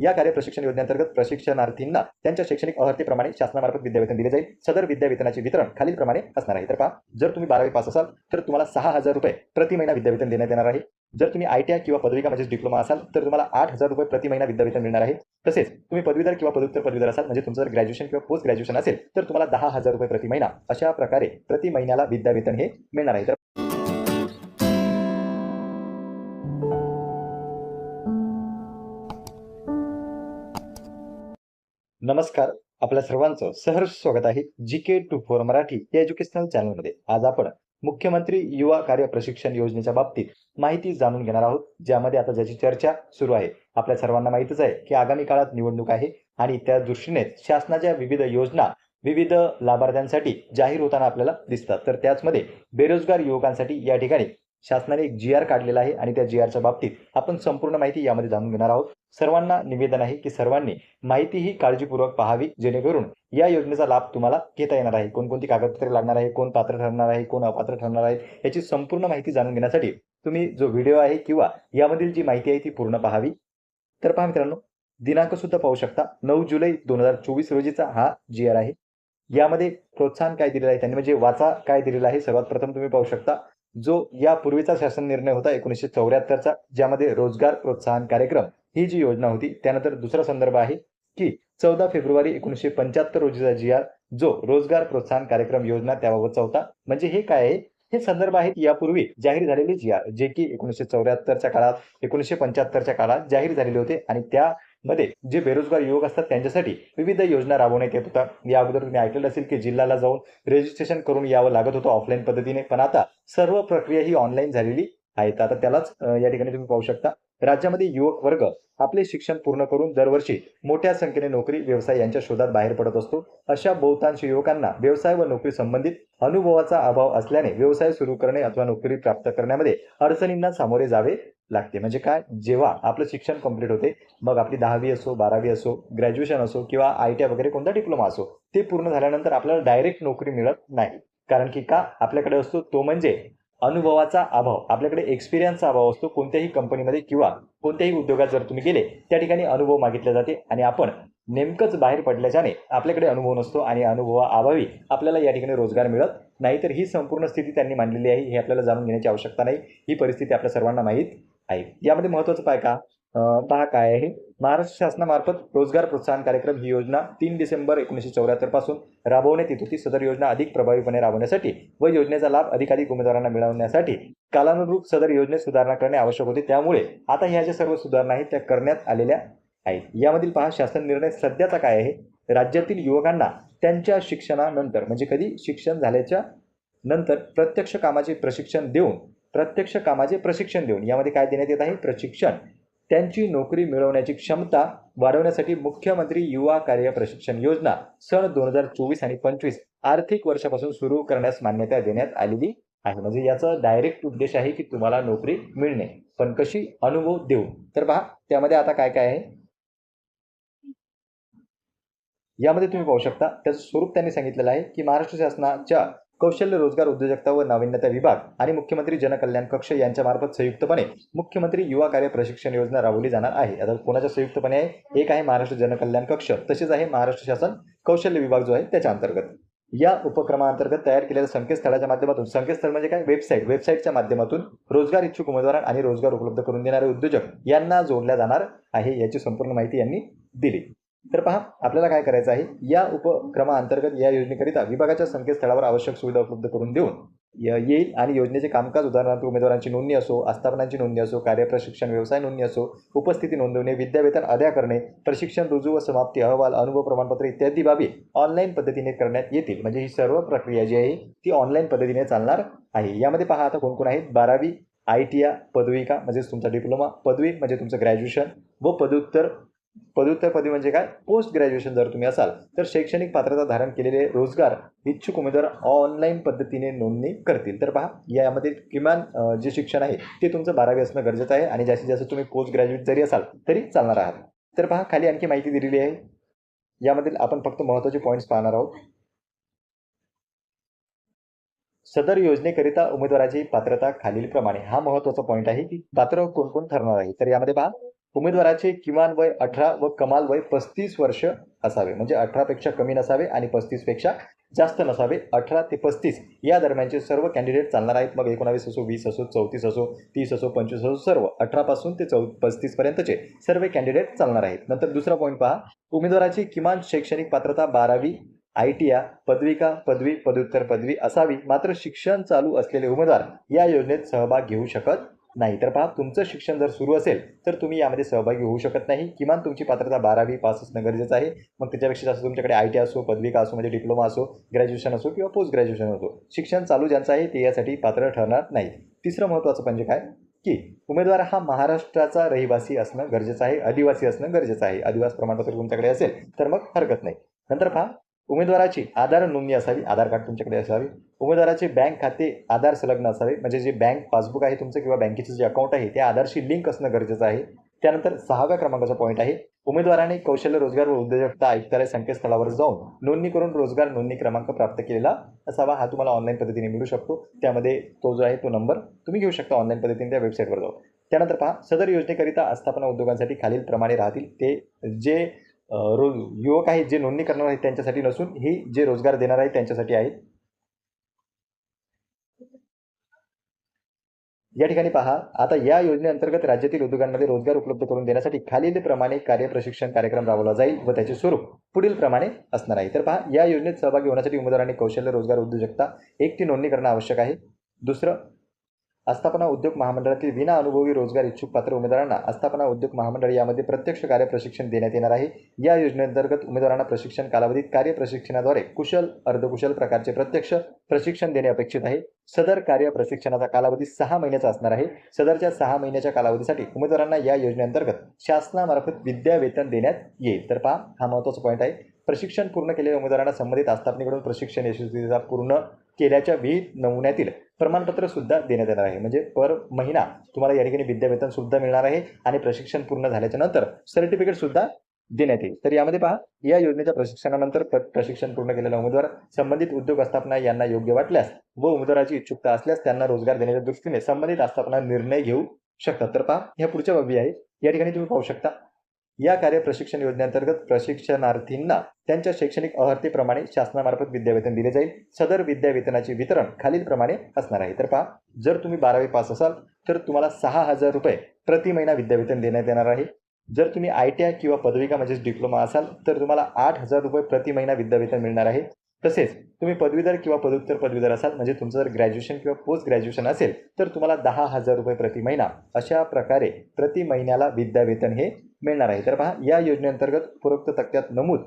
या कार्य प्रशिक्षण योजनेअंतर्गत प्रशिक्षणार्थींना त्यांच्या शैक्षणिक अर्हतेप्रमाणे शासनामार्फत विद्यावेतन दिले जाईल. सदर विद्यावेतनाचे वितरण खालीलप्रमाणे असणार आहे. तर पहा जर तुम्ही बारावी पास असाल तर तुम्हाला सहा हजार रुपये प्रति महिना विद्यावेतन देण्यात येणार आहे. जर तुम्ही आय टी आय किंवा पदविका म्हणजेच डिप्लोमा असाल तर तुम्हाला आठ हजार रुपये प्रति महिना विद्यावेतन मिळणार आहे. तसेच तुम्ही पदवीधर किंवा पदव्युत्तर पदवीधर असाल म्हणजे तुमचं जर ग्रॅज्युएशन किंवा पोस्ट ग्रॅज्युएशन असेल तर तुम्हाला दहा हजार रुपये प्रति महिना अशा प्रकारे प्रति महिन्याला विद्यावेतन हे मिळणार आहे. तर नमस्कार आपल्या सर्वांचं सहर्ष स्वागत आहे G K two four Marathi या एज्युकेशनल चॅनलमध्ये. आज आपण मुख्यमंत्री युवा कार्य प्रशिक्षण योजनेच्या बाबतीत माहिती जाणून घेणार आहोत ज्यामध्ये आता ज्याची चर्चा सुरू आहे. आपल्या सर्वांना माहितच आहे की आगामी काळात निवडणूक आहे आणि त्या दृष्टीने शासनाच्या विविध योजना विविध लाभार्थ्यांसाठी जाहीर होताना आपल्याला दिसतात. तर त्याचमध्ये बेरोजगार युवकांसाठी या ठिकाणी शासनाने एक जी आर काढलेला आहे आणि त्या जी आरच्या बाबतीत आपण संपूर्ण माहिती यामध्ये जाणून घेणार आहोत. सर्वांना निवेदन आहे की सर्वांनी माहिती ही काळजीपूर्वक पाहावी जेणेकरून या योजनेचा लाभ तुम्हाला घेता येणार आहे. कोणकोणती कागदपत्रे लागणार आहे कोण पात्र ठरणार आहे कोण अपात्र ठरणार आहे याची संपूर्ण माहिती जाणून घेण्यासाठी तुम्ही जो व्हिडिओ आहे किंवा यामधील जी माहिती आहे ती पूर्ण पाहावी. तर पहा मित्रांनो दिनांक सुद्धा पाहू शकता नऊ जुलै दोन हजार चोवीस रोजीचा हा जी आर आहे. यामध्ये प्रोत्साहन काय दिलेलं आहे त्यांनी म्हणजे वाचा काय दिलेला आहे सर्वात प्रथम तुम्ही पाहू शकता. जो यापूर्वीचा शासन निर्णय होता एकोणीसशे चौऱ्याहत्तरचा ज्यामध्ये रोजगार प्रोत्साहन कार्यक्रम ही जी योजना होती त्यानंतर दुसरा संदर्भ आहे की चौदा फेब्रुवारी एकोणीसशे पंच्याहत्तर रोजीचा जी आर जो रोजगार प्रोत्साहन कार्यक्रम योजना त्याबाबतचा होता. म्हणजे हे काय आहे? हे संदर्भ आहेत यापूर्वी जाहीर झालेले जी आर जे की एकोणीसशे चौऱ्याहत्तरच्या काळात एकोणीसशे पंच्याहत्तरच्या काळात जाहीर झालेले होते आणि त्या मध्ये जे बेरोजगार युवक असतात त्यांच्यासाठी विविध योजना राबवण्यात येत होता या अगोदर तुम्ही ऐकलेलं असेल की जिल्ह्याला जाऊन रजिस्ट्रेशन करून यावं लागत होतं ऑफलाईन पद्धतीने. पण आता सर्व प्रक्रिया ही ऑनलाईन झालेली आहेत. आता त्यालाच या ठिकाणी तुम्ही पाहू शकता. राज्यामध्ये युवक वर्ग आपले शिक्षण पूर्ण करून दरवर्षी मोठ्या संख्येने नोकरी व्यवसाय यांच्या शोधात बाहेर पडत असतो. अशा बहुतांश युवकांना व्यवसाय व नोकरी संबंधित अनुभवाचा अभाव असल्याने व्यवसाय सुरू करणे अथवा नोकरी प्राप्त करण्यामध्ये अडचणींना सामोरे जावे लागते. म्हणजे काय? जेव्हा आपलं शिक्षण कंप्लीट होते मग आपली दहावी असो बारावी असो ग्रॅज्युएशन असो किंवा आय टी आय वगैरे कोणता डिप्लोमा असो ते पूर्ण झाल्यानंतर आपल्याला डायरेक्ट नोकरी मिळत नाही. कारण की का? आपल्याकडे असतो तो म्हणजे अनुभवाचा अभाव आपल्याकडे एक्सपिरियन्सचा अभाव असतो कोणत्याही कंपनीमध्ये किंवा कोणत्याही उद्योगात जर तुम्ही गेले त्या ठिकाणी अनुभव मागितले जाते आणि आपण नेमकंच बाहेर पडल्याच्याने आपल्याकडे अनुभव नसतो आणि अनुभवाअभावी आपल्याला या ठिकाणी रोजगार मिळत नाही तर ही संपूर्ण स्थिती त्यांनी मांडलेली आहे हे आपल्याला जाणून घेण्याची आवश्यकता नाही. ही परिस्थिती आपल्या सर्वांना माहीत आहे. यामध्ये महत्त्वाचं पाय का? पहा काय आहे महाराष्ट्र शासनामार्फत रोजगार प्रोत्साहन कार्यक्रम ही योजना तीन डिसेंबर एकोणीसशे चौऱ्याहत्तरपासून राबवण्यात येत होती. सदर योजना अधिक प्रभावीपणे राबवण्यासाठी व योजनेचा लाभ अधिकाधिक उमेदवारांना मिळवण्यासाठी कालानुरूप सदर योजनेत सुधारणा करणे आवश्यक होते. त्यामुळे आता ह्या ज्या सर्व सुधारणा आहेत त्या करण्यात आलेल्या आहेत. यामधील पहा शासन निर्णय सध्याचा काय आहे? राज्यातील युवकांना त्यांच्या शिक्षणानंतर म्हणजे कधी? शिक्षण झाल्याच्यानंतर प्रत्यक्ष कामाचे प्रशिक्षण देऊन प्रत्यक्ष कामाचे प्रशिक्षण देऊन यामध्ये काय देण्यात येत आहे? प्रशिक्षण. त्यांची नोकरी मिळवण्याची क्षमता वाढवण्यासाठी मुख्यमंत्री युवा कार्य प्रशिक्षण योजना सन दोन हजार चोवीस आणि पंचवीस आर्थिक वर्षापासून सुरू करण्यास मान्यता देण्यात आलेली आहे. म्हणजे याचा डायरेक्ट उद्देश आहे की तुम्हाला नोकरी मिळणे. पण कशी? अनुभव देऊ तर पहा त्यामध्ये आता काय काय आहे? यामध्ये तुम्ही पाहू शकता त्याचं स्वरूप त्यांनी सांगितलेलं आहे की महाराष्ट्र शासनाच्या कौशल्य रोजगार उद्योजकता व नाविन्यता विभाग आणि मुख्यमंत्री जनकल्याण कक्ष यांच्या मार्फत संयुक्तपणे मुख्यमंत्री युवा कार्य प्रशिक्षण योजना राबवली जाणार आहे. आता कोणाच्या संयुक्तपणे आहे? एक आहे महाराष्ट्र जनकल्याण कक्ष तसेच आहे महाराष्ट्र शासन कौशल्य विभाग जो आहे त्याच्या अंतर्गत. या उपक्रमाअंतर्गत तयार केलेल्या संकेतस्थळाच्या माध्यमातून संकेतस्थळ म्हणजे काय? वेबसाईट. वेबसाईटच्या माध्यमातून रोजगार इच्छुक उमेदवार आणि रोजगार उपलब्ध करून देणारे उद्योजक यांना जोडल्या जाणार आहे याची संपूर्ण माहिती यांनी दिली. तर पहा आपल्याला काय करायचं आहे? या उपक्रमाअंतर्गत या योजनेकरिता विभागाच्या संकेतस्थळावर आवश्यक सुविधा उपलब्ध करून देऊन य- येईल आणि योजनेचे कामकाज उदाहरणार्थ उमेदवारांची नोंदणी असो आस्थापनांची नोंदणी असो कार्यप्रशिक्षण व्यवसाय नोंदणी असो उपस्थिती नोंदवणे विद्यावेतन अदा करणे प्रशिक्षण रुजू व समाप्ती अहवाल अनुभव प्रमाणपत्र इत्यादी बाबी ऑनलाईन पद्धतीने करण्यात येतील. म्हणजे ही सर्व प्रक्रिया जी आहे ती ऑनलाईन पद्धतीने चालणार आहे. यामध्ये पहा आता कोण कोण आहेत? बारावी आय टी आय पदविका म्हणजेच तुमचा डिप्लोमा पदवी म्हणजे तुमचं ग्रॅज्युएशन व पदव्युत्तर पदव्युत्तर पदवी म्हणजे काय? पोस्ट ग्रॅज्युएशन जर तुम्ही असाल तर शैक्षणिक पात्रता धारण केलेले रोजगार इच्छुक उमेदवार ऑनलाईन पद्धतीने नोंदणी करतील. तर पहा यामध्ये किमान जे शिक्षण आहे ते तुमचं बारावी असणं गरजेचं आहे आणि जास्तीत जास्त तुम्ही पोस्ट ग्रॅज्युएट जरी असाल तरी चालणार आहात. तर पहा खाली आणखी माहिती दिलेली आहे. यामधील आपण फक्त महत्त्वाचे पॉईंट्स पाहणार आहोत. सदर योजनेकरिता उमेदवाराची पात्रता खालीलप्रमाणे. हा महत्त्वाचा पॉईंट आहे की पात्र कोण कोण ठरणार आहे? तर यामध्ये पहा उमेदवाराचे किमान वय अठरा व कमाल वय पस्तीस वर्ष असावे. म्हणजे अठरापेक्षा कमी नसावे आणि पस्तीसपेक्षा जास्त नसावे. अठरा ते पस्तीस या दरम्यानचे सर्व कॅन्डिडेट चालणार आहेत. मग एकोणावीस असो वीस असो चौतीस असो तीस असो पंचवीस असो सर्व अठरापासून ते चौ पस्तीसपर्यंतचे सर्व कॅन्डिडेट चालणार आहेत. नंतर दुसरा पॉईंट पहा. उमेदवाराची किमान शैक्षणिक पात्रता बारावी आय टी या पदविका पदवी पदव्युत्तर पदवी असावी. मात्र शिक्षण चालू असलेले उमेदवार या योजनेत सहभाग घेऊ शकत नाही तर पहा तुमचं शिक्षण जर सुरू असेल तर तुम्ही यामध्ये सहभागी होऊ शकत नाही. किमान तुमची पात्रता बारावी पास असणं गरजेचं आहे. मग त्याच्यापेक्षा जास्त तुमच्याकडे आय टी असो पदविका असो म्हणजे डिप्लोमा असो ग्रॅज्युएशन असो किंवा पोस्ट ग्रॅज्युएशन असो शिक्षण चालू ज्यांचं आहे ते यासाठी पात्र ठरणार नाही तिसरं महत्त्वाचं म्हणजे काय? की उमेदवार हा महाराष्ट्राचा रहिवासी असणं गरजेचं आहे आदिवासी असणं गरजेचं आहे. आदिवासी प्रमाणपत्र तुमच्याकडे असेल तर मग हरकत नाही. नंतर पहा उमेदवाराची आधार नोंदणी असावी आधार कार्ड तुमच्याकडे असावी. उमेदवाराचे बँक खाते आधार संलग्न असावे. म्हणजे जे बँक पासबुक आहे तुमचं किंवा बँकेचं जे अकाउंट आहे ते आधारशी लिंक असणं गरजेचं आहे. त्यानंतर सहाव्या क्रमांकाचा पॉईंट आहे. उमेदवाराने कौशल्य रोजगार व उद्योजकता आयुक्तालय संकेतस्थळावर जाऊन नोंदणी करून रोजगार नोंदणी क्रमांक प्राप्त केलेला असावा. हा तुम्हाला ऑनलाईन पद्धतीने मिळू शकतो. त्यामध्ये तो जो आहे तो नंबर तुम्ही घेऊ शकता ऑनलाईन पद्धतीने त्या वेबसाईटवर जाऊन. त्यानंतर पहा सदर योजनेकरिता आस्थापना उद्योगांसाठी खालील प्रमाणे राहतील. ते जे रोज युवक आहेत जे नोंदणी करणार आहेत त्यांच्यासाठी नसून ही जे रोजगार देणार आहेत त्यांच्यासाठी आहेत. या ठिकाणी पहा आता या योजनेअंतर्गत राज्यातील उद्योगांमध्ये रोजगार उपलब्ध करून देण्यासाठी खालील प्रमाणे कार्य प्रशिक्षण कार्यक्रम राबवला जाईल व त्याचे स्वरूप पुढील प्रमाणे असणार आहे. तर पहा या योजनेत सहभागी होण्यासाठी उमेदवारांनी कौशल्य रोजगार उद्योजकता एकटी नोंदणी करणं आवश्यक आहे. दुसरं आस्थापना उद्योग महामंडळातील विना अनुभवी रोजगार इच्छुक पात्र उमेदवारांना आस्थापना उद्योग महामंडळ यामध्ये प्रत्यक्ष कार्य प्रशिक्षण देण्यात येणार आहे. या योजनेअंतर्गत उमेदवारांना प्रशिक्षण कालावधीत कार्य प्रशिक्षणाद्वारे कुशल अर्धकुशल प्रकारचे प्रत्यक्ष प्रशिक्षण देणे अपेक्षित आहे. सदर कार्य प्रशिक्षणाचा कालावधी सहा महिन्याचा असणार आहे. सदरच्या सहा महिन्याच्या कालावधीसाठी उमेदवारांना या योजनेअंतर्गत शासनामार्फत विद्यावेतन देण्यात येईल. तर पहा हा महत्त्वाचा पॉईंट आहे. प्रशिक्षण पूर्ण केलेल्या उमेदवारांना संबंधित आस्थापनेकडून प्रशिक्षण यशस्वीता पूर्ण केल्याच्या विहित नमुन्यातील प्रमाणपत्र सुद्धा देण्यात येणार आहे. म्हणजे पर महिना तुम्हाला या ठिकाणी विद्यावेतन सुद्धा मिळणार आहे आणि प्रशिक्षण पूर्ण झाल्याच्यानंतर सर्टिफिकेट सुद्धा देण्यात येईल. तर यामध्ये पहा या योजनेच्या प्रशिक्षणानंतर प्रशिक्षण पूर्ण केलेला उमेदवार संबंधित उद्योग आस्थापना यांना योग्य वाटल्यास व उमेदवाराची इच्छुकता असल्यास त्यांना रोजगार देण्याच्या दृष्टीने संबंधित आस्थापना निर्णय घेऊ शकतात. तर पहा ह्या पुढच्या बाबी आहे या ठिकाणी तुम्ही पाहू शकता या कार्य प्रशिक्षण योजनेअंतर्गत प्रशिक्षणार्थींना त्यांच्या शैक्षणिक अर्हतेप्रमाणे शासनामार्फत विद्यावेतन दिले जाईल. सदर विद्यावेतनाचे वितरण खालीलप्रमाणे असणार आहे. तर पहा जर तुम्ही बारावी पास असाल तर तुम्हाला सहा हजार रुपये प्रति महिना विद्यावेतन देण्यात येणार आहे. जर तुम्ही आय टी आय किंवा पदविका म्हणजेच डिप्लोमा असाल तर तुम्हाला आठ हजार रुपये प्रति महिना विद्यावेतन मिळणार आहे. तसेच तुम्ही पदवीधर किंवा पदव्युत्तर पदवीधर असाल म्हणजे तुमचं जर ग्रॅज्युएशन किंवा पोस्ट ग्रॅज्युएशन असेल तर तुम्हाला दहा हजार रुपये प्रति महिना अशा प्रकारे प्रति महिन्याला विद्यावेतन हे मिळणार आहे. तर पहा या योजनेअंतर्गत उपरोक्त तक्त्यात नमूद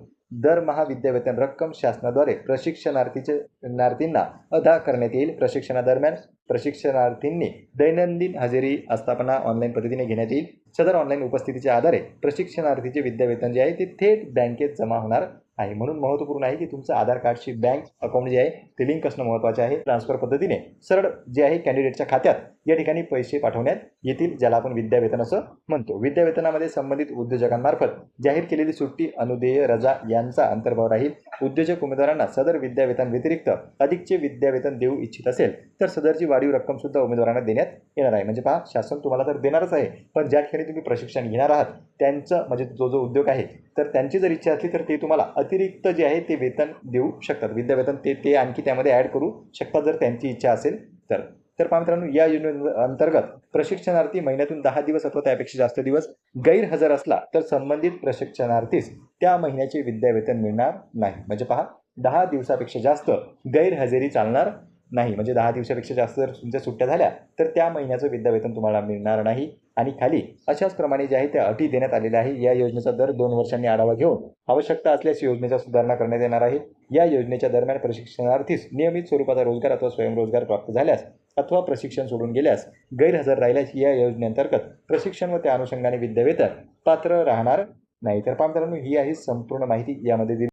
दरमहा विद्यावेतन रक्कम शासनाद्वारे प्रशिक्षणार्थीच्या अदा करण्यात येईल. प्रशिक्षणादरम्यान प्रशिक्षणार्थींनी दैनंदिन हजेरी आस्थापना ऑनलाईन पद्धतीने घेण्यात येईल. सदर ऑनलाईन उपस्थितीच्या आधारे प्रशिक्षणार्थीचे विद्यावेतन जे आहे ते थेट बँकेत जमा होणार आहे. म्हणून महत्त्वपूर्ण आहे की तुमचं आधार कार्डची बँक अकाउंट जे आहे ते लिंक असणं महत्त्वाचे आहे. ट्रान्सफर पद्धतीने सरळ जे आहे कॅन्डिडेटच्या खात्यात या ठिकाणी पैसे पाठवण्यात येतील ज्याला आपण विद्यावेतन असं म्हणतो. विद्यावेतनामध्ये संबंधित उद्योजकांमार्फत जाहीर केलेली सुट्टी अनुदेय रजा यांचा अंतर्भाव राहील. उद्योजक उमेदवारांना सदर विद्यावेतन व्यतिरिक्त अधिकचे विद्यावेतन देऊ इच्छित असेल तर सदरची वाढीव रक्कम सुद्धा उमेदवारांना देण्यात येणार आहे. म्हणजे पहा शासन तुम्हाला तर देणारच आहे पण ज्या ठिकाणी तुम्ही प्रशिक्षण घेणार आहात त्यांचं म्हणजे जो जो उद्योग आहे तर त्यांची जर इच्छा असली तर ते तुम्हाला अतिरिक्त जे आहे ते वेतन देऊ शकतात. विद्यावेतन ते ते आणखी त्यामध्ये ॲड करू शकतात जर त्यांची इच्छा असेल तर. तर पहा मित्रांनो या योजने अंतर्गत प्रशिक्षणार्थी महिन्यातून दहा दिवस अथवा त्यापेक्षा जास्त दिवस गैरहजर असला तर संबंधित प्रशिक्षणार्थीस त्या महिन्याचे विद्यावेतन मिळणार नाही. म्हणजे पहा दहा दिवसापेक्षा जास्त गैरहजेरी चालणार नाही म्हणजे दहा दिवसापेक्षा जास्त जर तुमच्या सुट्ट्या झाल्या तर त्या महिन्याचं विद्यावेतन तुम्हाला मिळणार नाही. आणि खाली अशाच प्रमाणे जे आहे त्या अटी देण्यात आलेल्या आहे. या योजनेचा दर दोन वर्षांनी आढावा घेऊन आवश्यकता असल्यास योजनेचा सुधारणा करण्यात येणार आहे. या योजनेच्या दरम्यान प्रशिक्षणार्थीस नियमित स्वरूपाचा रोजगार अथवा स्वयंरोजगार प्राप्त झाल्यास अथवा प्रशिक्षण सोडून गेल्यास गैरहजर राहिल्यास या योजनेअंतर्गत प्रशिक्षण व त्या अनुषंगाने विद्यावेतन पात्र राहणार. नाही तर पहा मित्रांनो ही आहे संपूर्ण माहिती यामध्ये दिली.